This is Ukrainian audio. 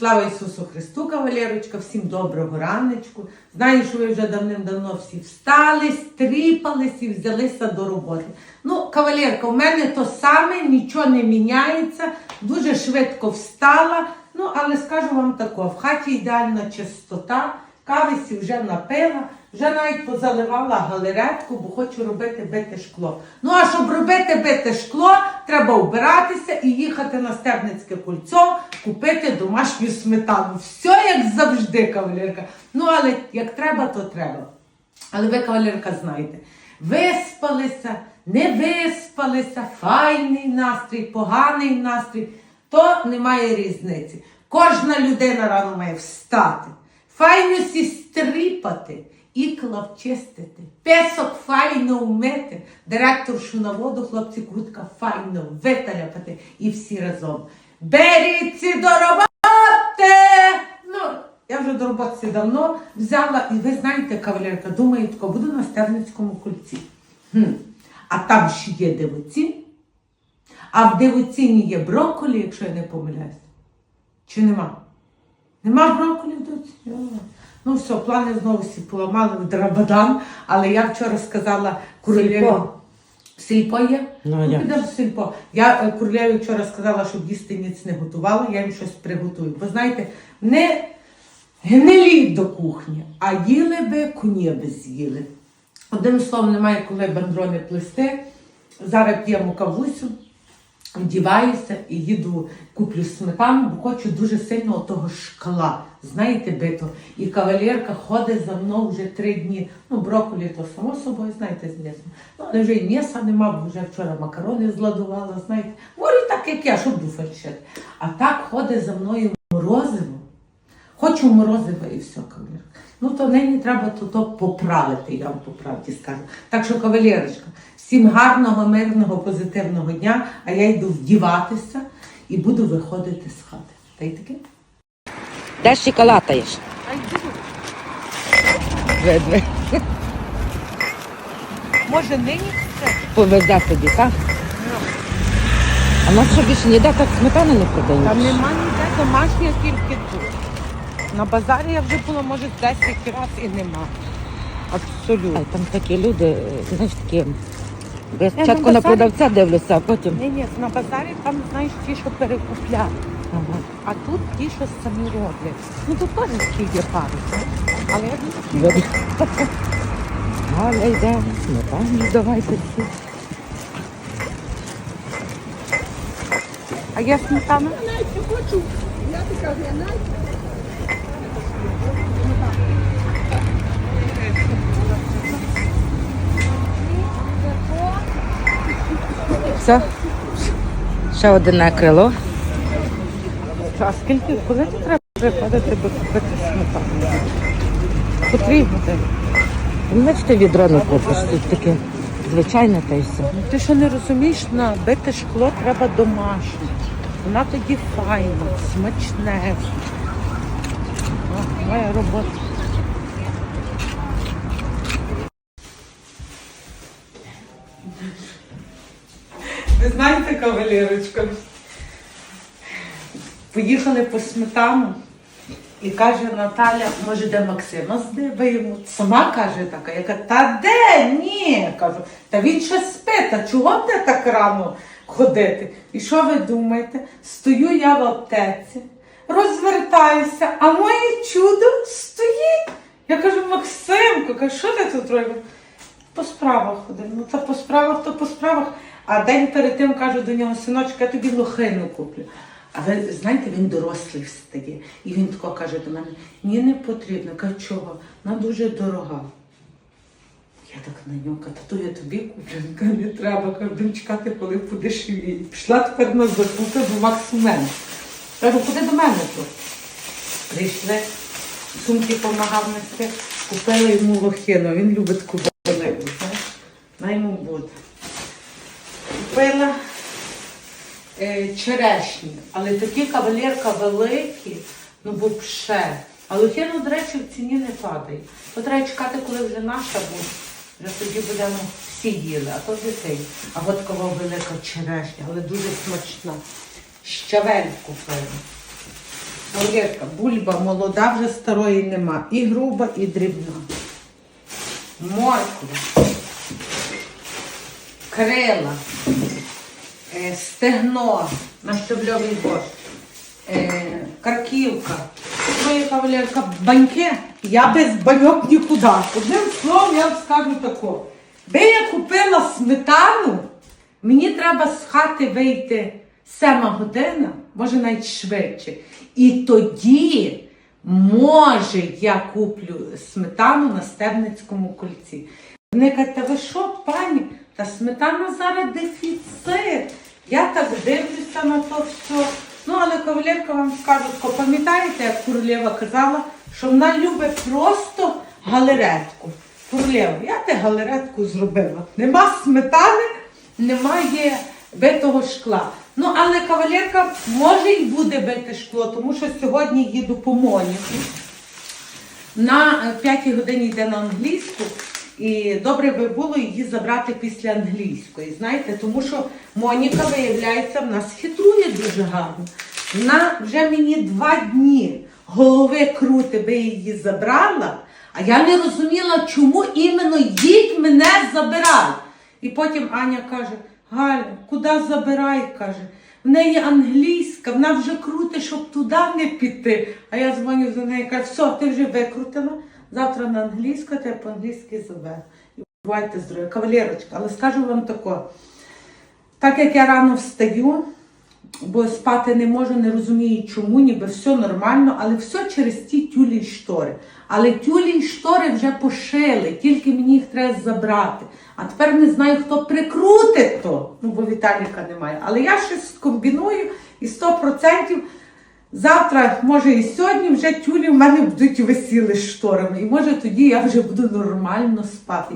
Слава Ісусу Христу, кавалерочка, всім доброго раночку. Знаю, що ви вже давним-давно всі встали, стріпались і взялися до роботи. Ну, кавалерка, у мене то саме, нічого не міняється, дуже швидко встала. Ну, але скажу вам тако, в хаті ідеальна чистота, кависі вже напила, вже навіть позаливала галеретку, бо хочу робити бите шкло. Ну, а щоб робити бите шкло, треба вбиратися і їхати на Стебницьке кольцо, купити домашню сметану. Все як завжди, кавалерка. Ну, але як треба, то треба. Але ви, кавалерка, знаєте, виспалися, не виспалися, файний настрій, поганий настрій, то немає різниці. Кожна людина рано має встати, файно сі стріпати, ікла вчистити, песок файно вмити, директоршу на воду, хлопці куртка файно виталяпати і всі разом. Беріться до роботи! Ну, я вже до роботи давно взяла, і ви знаєте, кавалерка, думаю, тако буду на Стерницькому кульці. Хм. А там ще є дивоцін. А в дивоціні є брокколі, якщо я не помиляюсь. Чи нема? Нема брокколі дивоціні? Ну все, плани знову всі поламали в драбадан, але я вчора сказала королеві. Сільпо. Сільпо є? Ну, підемо в сільпо. Я е, королеві вчора сказала, щоб їсти ніц не готувала, я їм щось приготую. Бо знаєте, не гниліть до кухні, а їли би, коні би з'їли. Одним словом, немає коли бандрони плести. Зараз п'ємо кавусю, вдіваюся і їду, куплю сметану, бо хочу дуже сильно того шкала. Знаєте, бито. І кавалерка ходить за мною вже три дні. Ну, брокколі то само собою, знаєте, з м'ясом. Ну, але вже і м'яса нема, бо вже вчора макарони зладувала, знаєте. Говорю так, як я, щоб буфет. А так ходить за мною морозиво. Хочу морозива і все, кавалерка. Ну, то нині треба то, то поправити, я вам по правді скажу. Так що, кавалерочка, всім гарного, мирного, позитивного дня, а я йду вдіватися і буду виходити з хати. Та й таке? Де ж калатаєш? Може, нині все? Повезе тобі, так? А нас що більше ніде так сметани не продають? Там нема ніде домашнього тільки тут. На базарі я вже була, може, 10 разів і нема. Абсолютно. Там такі люди, е, знаєш, такі. Я спочатку на базарі- продавця дивлюся, а потім. Ні, ні, на базарі там, знаєш, ті, що перекупляють. Ага. А тут ті, що самі роблять. Ну тут теж є пари. Але я думаю, Видно. Галя йде, сметані давайте всі. а є сметана? Все. Ще одне крило. А скільки, коли ти треба приходити, купити сметану? Котрій годині? Бачите, відро не купиш. Тут таке звичайне та й все. Ну, Ти що не розумієш, набити шкло треба домашнє. Вона тоді файна, смачне. О, моя робота. Кавалерочка, поїхали по сметану і каже Наталя, може, де Максима здивимо? Сама каже така, я та де? Ні. Кажу, та він ще спить, а чого не так рано ходити? І що ви думаєте? Стою я в аптеці, розвертаюся, а моє чудо стоїть. Я кажу, Максимко, кажу, що ти тут робиш? По справах ходив. Ну, та по справах, то по справах. А день перед тим кажу до нього, синочка, я тобі лохину куплю. А ви знаєте, він дорослий встає. І він тако каже до мене: ні, не потрібно. Кажу, чого? Вона дуже дорога. Я так на нього кажу, та то я тобі куплю. Не треба, кажу, будемо чекати, коли подешевіє. Пішла тепер на закупи, бо Макс у мене. Кажу, куди до мене тут? Прийшли, сумки помагав нести, купили йому лохину. Він любить таку велику, знаєш? На йому буде. Купила е, черешні, але такі кавалерка великі, ну взагалі. А лохину, до речі, в ціні не падає. То треба чекати, коли вже наша буде. Вже тоді будемо всі їли, а то дітей. А от така велика черешня, але дуже смачна. Щавель купила. Кавалерка, бульба молода, вже старої нема. І груба, і дрібна. Морква. Крила. е, Стегно на щобльовий борщ. е, Карківка. Моя кавалерка, баньки. Я без баньок нікуди. Одним словом, я вам скажу тако. Би я купила сметану, мені треба з хати вийти сема година, може навіть швидше. І тоді, може, я куплю сметану на Стебницькому кольці. Вони кажуть, та ви що, пані? Та сметана зараз дефіцит. Я так дивлюся на то все. Ну, але кавалерка вам скажу, пам'ятаєте, як Курлєва казала, що вона любить просто галеретку. Курлєва, я те галеретку зробила. Нема сметани, немає битого шкла. Ну, але кавалерка може й буде бити шкло, тому що сьогодні їду по Моніку. На 5 годині йде на англійську, і добре би було її забрати після англійської. Знаєте, тому що Моніка, виявляється, в нас хитрує дуже гарно. Вона вже мені два дні голови крути би її забрала, а я не розуміла, чому іменно їдь мене забирай. І потім Аня каже: Галя, куди забирай? каже. В неї англійська, вона вже крутить, щоб туди не піти. А я дзвоню до неї кажу, все, ти вже викрутила. Завтра на англійську, тебе по-англійськи заберу. І бувайте здорові. Кавалерочка, але скажу вам тако. Так як я рано встаю, бо спати не можу, не розумію чому, ніби все нормально, але все через ті тюлі й штори. Але тюлі й штори вже пошили, тільки мені їх треба забрати. А тепер не знаю, хто прикрутить то. Ну, бо Віталіка немає. Але я щось скомбіную і 100% завтра, може і сьогодні, вже тюлі в мене будуть висіли шторами. І може тоді я вже буду нормально спати.